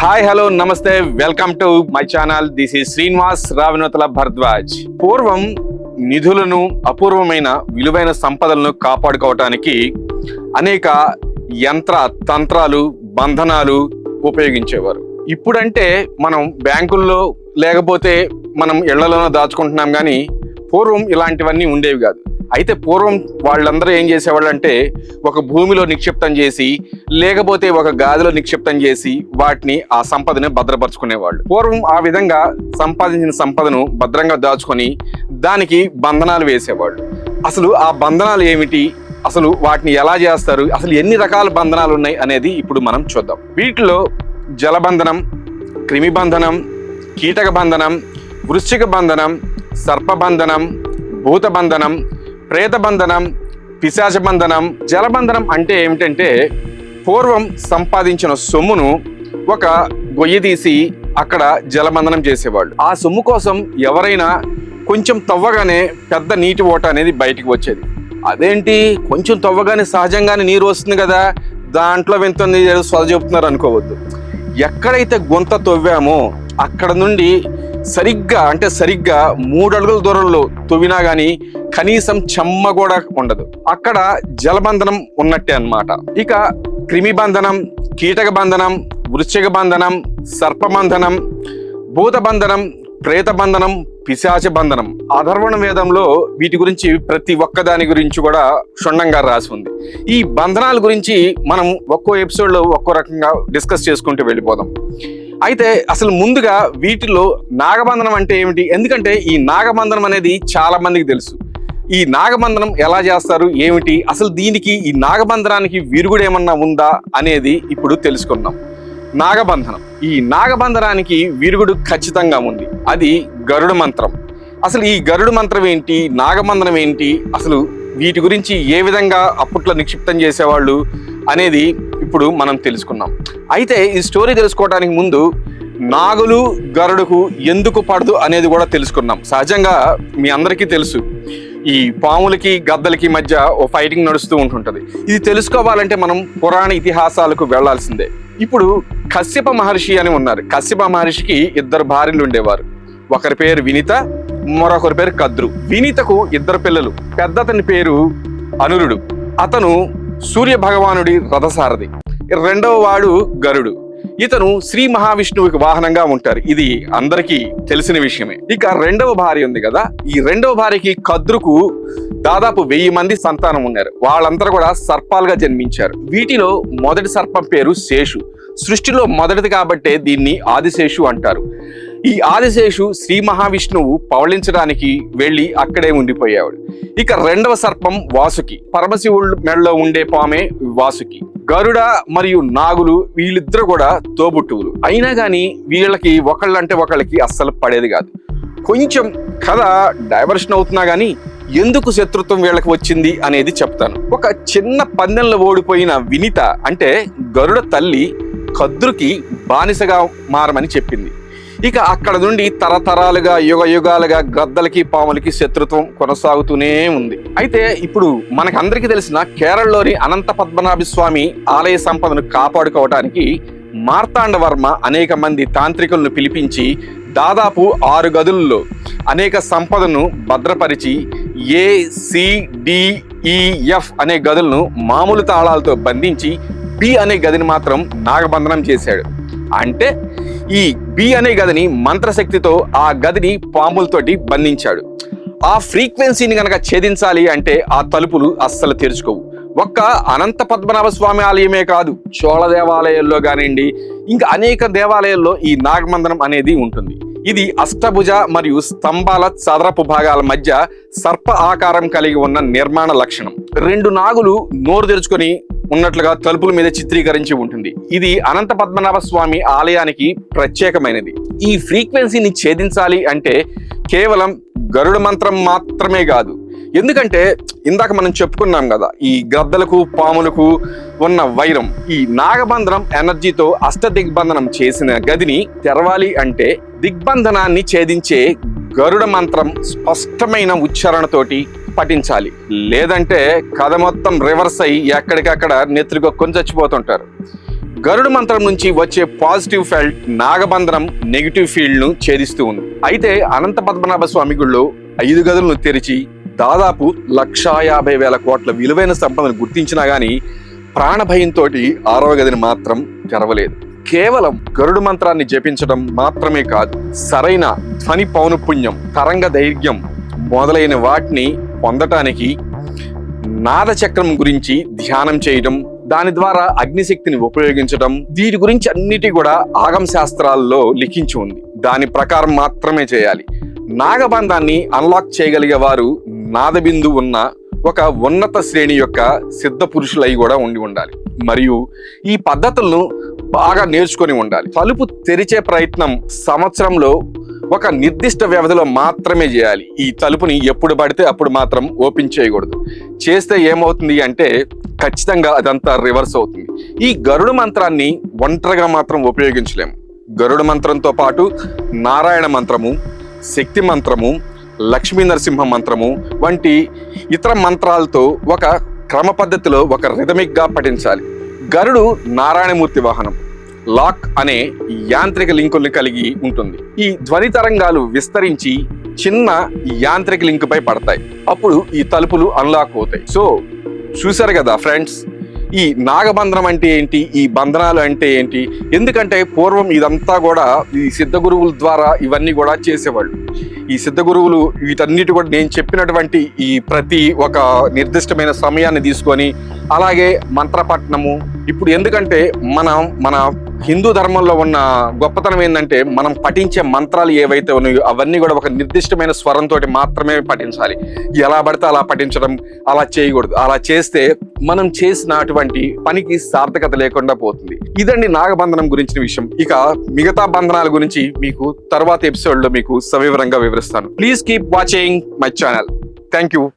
Hi hello నమస్తే welcome to my channel this ఈ శ్రీనివాస్ రావినోతల భరద్వాజ్ పూర్వం నిధులను అపూర్వమైన విలువైన సంపదలను కాపాడుకోవటానికి అనేక యంత్ర తంత్రాలు బంధనాలు ఉపయోగించేవారు. ఇప్పుడంటే మనం బ్యాంకుల్లో లేకపోతే మనం ఇళ్ళలోనో దాచుకుంటున్నాం కానీ పూర్వం ఇలాంటివన్నీ ఉండేవి కాదు. అయితే పూర్వం వాళ్ళందరూ ఏం చేసేవాళ్ళు అంటే ఒక భూమిలో నిక్షిప్తం చేసి లేకపోతే ఒక గాదిలో నిక్షిప్తం చేసి వాటిని ఆ సంపదని భద్రపరుచుకునేవాళ్ళు. పూర్వం ఆ విధంగా సంపాదించిన సంపదను భద్రంగా దాచుకొని దానికి బంధనాలు వేసేవాళ్ళు. అసలు ఆ బంధనాలు ఏమిటి? అసలు వాటిని ఎలా చేస్తారు? అసలు ఎన్ని రకాల బంధనాలు ఉన్నాయి అనేది ఇప్పుడు మనం చూద్దాం. వీటిలో జలబంధనం క్రిమిబంధనం కీటక బంధనం వృశ్చిక బంధనం సర్పబంధనం భూతబంధనం ప్రేతబంధనం పిశాచబంధనం జలబంధనం అంటే ఏమిటంటే పూర్వం సంపాదించిన సొమ్మును ఒక గొయ్యి తీసి అక్కడ జలబంధనం చేసేవాళ్ళు. ఆ సొమ్ము కోసం ఎవరైనా కొంచెం తవ్వగానే పెద్ద నీటి ఓట అనేది బయటికి వచ్చేది. అదేంటి? కొంచెం తవ్వగానే సహజంగానే నీరు వస్తుంది కదా దాంట్లో వింతుంది సొద చెబుతున్నారు అనుకోవద్దు. ఎక్కడైతే గుంత తవ్వామో అక్కడ నుండి సరిగ్గా అంటే సరిగ్గా మూడు అడుగుల దూరంలో తవ్వినా కానీ కనీసం చెమ్మ కూడా ఉండదు. అక్కడ జలబంధనం ఉన్నట్టే అన్నమాట. ఇక క్రిమి బంధనం కీటక బంధనం వృశ్చిక బంధనం సర్పబంధనం భూతబంధనం ప్రేతబంధనం పిశాచ బంధనం. అధర్వణ వేదంలో వీటి గురించి ప్రతి ఒక్క దాని గురించి కూడా క్షుణ్ణంగా రాసి ఉంది. ఈ బంధనాల గురించి మనం ఒక్కో ఎపిసోడ్లో ఒక్కో రకంగా డిస్కస్ చేసుకుంటూ వెళ్ళిపోదాం. అయితే అసలు ముందుగా వీటిలో నాగబంధనం అంటే ఏమిటి? ఎందుకంటే ఈ నాగబంధనం అనేది చాలా మందికి తెలుసు. ఈ నాగబంధనం ఎలా చేస్తారు? ఏమిటి? అసలు దీనికి ఈ నాగబంధనానికి విరుగుడు ఏమన్నా ఉందా? అనేది ఇప్పుడు తెలుసుకుందాం. నాగబంధనం. ఈ నాగబంధనానికి విరుగుడు ఖచ్చితంగా ఉంది. అది గరుడ మంత్రం. అసలు ఈ గరుడు మంత్రం ఏంటి? నాగబంధనం ఏంటి? అసలు వీటి గురించి ఏ విధంగా అప్పట్లో నిక్షిప్తం చేసేవాళ్ళు అనేది ఇప్పుడు మనం తెలుసుకున్నాం. అయితే ఈ స్టోరీ తెలుసుకోవడానికి ముందు నాగులు గరుడుకు ఎందుకు పడదు అనేది కూడా తెలుసుకున్నాం. సహజంగా మీ అందరికీ తెలుసు. ఈ పాములకి గద్దలకి మధ్య ఓ ఫైటింగ్ నడుస్తూ ఉంటుంటుంది. ఇది తెలుసుకోవాలంటే మనం పురాణ ఇతిహాసాలకు వెళ్ళాల్సిందే. ఇప్పుడు కశ్యప మహర్షి అని ఉన్నారు. కశ్యప మహర్షికి ఇద్దరు భార్యలు ఉండేవారు. ఒకరి పేరు వినిత మరొకరి పేరు కద్రు. వినీతకు ఇద్దరు పిల్లలు. పెద్దతని పేరు అనురుడు. అతను సూర్య భగవానుడి రథసారథి. రెండవ వాడు గరుడు. ఇతను శ్రీ మహావిష్ణువుకి వాహనంగా ఉంటారు. ఇది అందరికీ తెలిసిన విషయమే. ఇక రెండవ భార్య ఉంది కదా. ఈ రెండవ భార్యకి కద్రుకు దాదాపు వెయ్యి మంది సంతానం ఉన్నారు. వాళ్ళందరూ కూడా సర్పాలుగా జన్మించారు. వీటిలో మొదటి సర్పం పేరు శేషు. సృష్టిలో మొదటిది కాబట్టే దీన్ని ఆదిశేషు అంటారు. ఈ ఆదిశేషు శ్రీ మహావిష్ణువు పవళించడానికి వెళ్ళి అక్కడే ఉండిపోయేవాడు. ఇక రెండవ సర్పం వాసుకి. పరమశివుడు మెడలో ఉండే పామే వాసుకి. గరుడ మరియు నాగులు వీళ్ళిద్దరు కూడా తోబుట్టువులు. అయినా కానీ వీళ్ళకి ఒకళ్ళంటే ఒకళ్ళకి అస్సలు పడేది కాదు. కొంచెం కథ డైవర్షన్ అవుతున్నా కానీ ఎందుకు శత్రుత్వం వీళ్ళకి వచ్చింది అనేది చెప్తాను. ఒక చిన్న పందెంలో ఓడిపోయిన వినిత అంటే గరుడ తల్లి కద్రుకి బానిసగా మారమని చెప్పింది. ఇక అక్కడ నుండి తరతరాలుగా యుగ యుగాలుగా గద్దలకి పాములకి శత్రుత్వం కొనసాగుతూనే ఉంది. అయితే ఇప్పుడు మనకందరికీ తెలిసిన కేరళలోని అనంత పద్మనాభ స్వామి ఆలయ సంపదను కాపాడుకోవటానికి మార్తాండవర్మ అనేక మంది తాంత్రికులను పిలిపించి దాదాపు ఆరు గదుల్లో అనేక సంపదను భద్రపరిచి ఏ సిడిఈఎఫ్ అనే గదులను మామూలు తాళాలతో బంధించి బి అనే గదిని మాత్రం నాగబంధనం చేశాడు. అంటే ఈ బి అనే గదిని మంత్రశక్తితో ఆ గదిని పాములతోటి బంధించాడు. ఆ ఫ్రీక్వెన్సీని గనక ఛేదించాలి అంటే ఆ తలుపులు అస్సలు తెరుచుకోవు. ఒక్క అనంత పద్మనాభ స్వామి ఆలయమే కాదు చోళ దేవాలయాల్లో కానివ్వండి ఇంకా అనేక దేవాలయాల్లో ఈ నాగమందనం అనేది ఉంటుంది. ఇది అష్టభుజ మరియు స్తంభాల చదరపు భాగాల మధ్య సర్ప ఆకారం కలిగి ఉన్న నిర్మాణ లక్షణం. రెండు నాగులు నోరు తెరుచుకొని ఉన్నట్లుగా తలుపుల మీద చిత్రీకరించి ఉంటుంది. ఇది అనంత పద్మనాభ స్వామి ఆలయానికి ప్రత్యేకమైనది. ఈ ఫ్రీక్వెన్సీని ఛేదించాలి అంటే కేవలం గరుడ మంత్రం మాత్రమే కాదు. ఎందుకంటే ఇందాక మనం చెప్పుకున్నాం కదా ఈ గద్దలకు పాములకు ఉన్న వైరం ఈ నాగబంధనం ఎనర్జీతో అష్ట దిగ్బంధనం చేసిన గదిని తెరవాలి అంటే దిగ్బంధనాన్ని ఛేదించే గరుడ మంత్రం స్పష్టమైన ఉచ్చారణతోటి పఠించాలి లేదంటే కథ మొత్తం రివర్స్ అయ్యి ఎక్కడికక్కడ నెత్రికొక్కొని చచ్చిపోతుంటారు. గరుడు మంత్రం నుంచి వచ్చే పాజిటివ్ ఫెల్ట్ నాగబంధనం నెగిటివ్ ఫీల్డ్ను ఛేదిస్తూ ఉంది. అయితే అనంత పద్మనాభ స్వామి గుళ్ళు ఐదు గదులను తెరిచి దాదాపు లక్షా యాభై వేల కోట్ల విలువైన సంపదను గుర్తించినా గానీ ప్రాణభయంతో ఆరవ గదిని మాత్రం తెరవలేదు. కేవలం గరుడు మంత్రాన్ని జపించడం మాత్రమే కాదు సరైన ధ్వని పౌనపుణ్యం తరంగ ధైర్యం మొదలైన వాటిని పొందటానికి నాద చక్రం గురించి ధ్యానం చేయడం దాని ద్వారా అగ్నిశక్తిని ఉపయోగించడం దీని గురించి అన్నిటి కూడా ఆగమ శాస్త్రాల్లో లిఖించి ఉంది. దాని ప్రకారం మాత్రమే చేయాలి. నాగబంధాన్ని అన్లాక్ చేయగలిగే వారు నాదబిందు ఉన్న ఒక ఉన్నత శ్రేణి యొక్క సిద్ధ పురుషులై కూడా ఉండి ఉండాలి. మరియు ఈ పద్ధతులను బాగా నేర్చుకొని ఉండాలి. తలుపు తెరిచే ప్రయత్నం సంవత్సరంలో ఒక నిర్దిష్ట వ్యవధిలో మాత్రమే చేయాలి. ఈ తలుపుని ఎప్పుడు పడితే అప్పుడు మాత్రం ఓపెన్ చేయకూడదు. చేస్తే ఏమవుతుంది అంటే ఖచ్చితంగా అదంతా రివర్స్ అవుతుంది. ఈ గరుడు మంత్రాన్ని ఒంటరిగా మాత్రం ఉపయోగించలేము. గరుడు మంత్రంతో పాటు నారాయణ మంత్రము శక్తి మంత్రము లక్ష్మీ నరసింహ మంత్రము వంటి ఇతర మంత్రాలతో ఒక క్రమ పద్ధతిలో ఒక రిథమిక్గా పఠించాలి. గరుడు నారాయణమూర్తి వాహనం. లాక్ అనే యాంత్రిక లింకుల్ని కలిగి ఉంటుంది. ఈ ధ్వని తరంగాలు విస్తరించి చిన్న యాంత్రిక లింక్ పై పడతాయి. అప్పుడు ఈ తలుపులు అన్లాక్ అవుతాయి. సో చూసారు కదా ఫ్రెండ్స్? ఈ నాగబంధనం అంటే ఏంటి? ఈ బంధనాలు అంటే ఏంటి? ఎందుకంటే పూర్వం ఇదంతా కూడా ఈ సిద్ధ గురువుల ద్వారా ఇవన్నీ కూడా చేసేవాళ్ళు. ఈ సిద్ధ గురువులు వీటన్నిటి కూడా నేను చెప్పినటువంటి ఈ ప్రతి ఒక నిర్దిష్టమైన సమయాన్ని తీసుకొని అలాగే మంత్రపట్నము. ఇప్పుడు ఎందుకంటే మనం మన హిందూ ధర్మంలో ఉన్న గొప్పతనం ఏంటంటే మనం పఠించే మంత్రాలు ఏవైతే ఉన్నాయో అవన్నీ కూడా ఒక నిర్దిష్టమైన స్వరంతో మాత్రమే పఠించాలి. ఎలా పడితే అలా పఠించడం అలా చేయకూడదు. అలా చేస్తే మనం చేసిన అటువంటి పనికి సార్థకత లేకుండా పోతుంది. ఇదండి నాగబంధనం గురించిన విషయం. ఇక మిగతా బంధనాల గురించి మీకు తర్వాత ఎపిసోడ్లో మీకు సవివరంగా వివరిస్తాను. Please keep watching my channel. Thank you.